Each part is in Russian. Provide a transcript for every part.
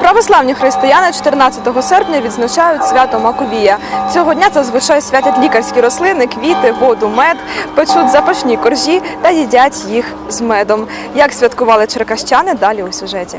Православні християни 14 серпня відзначають свято Маковія. Цього дня зазвичай святять лікарські рослини, квіти, воду, мед, печуть запашні коржі та їдять їх з медом. Як святкували черкащани, далі у сюжеті.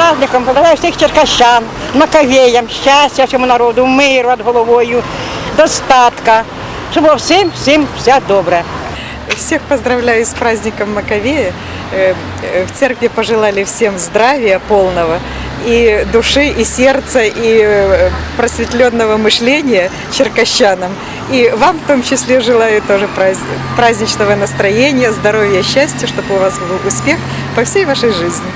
праздником поздравляю всіх черкащан, маковеям, щастя всьому народу, миру над головою, достатка, щоб було всім, всім все добре. Всех поздравляю с праздником Маковея. Э, э, В церкви пожелали всем здравия полного и души, и сердца, и э, просветленного мышления черкащанам. И вам в том числе желаю тоже праздни- праздничного настроения, здоровья, счастья, чтобы у вас был успех по всей вашей жизни.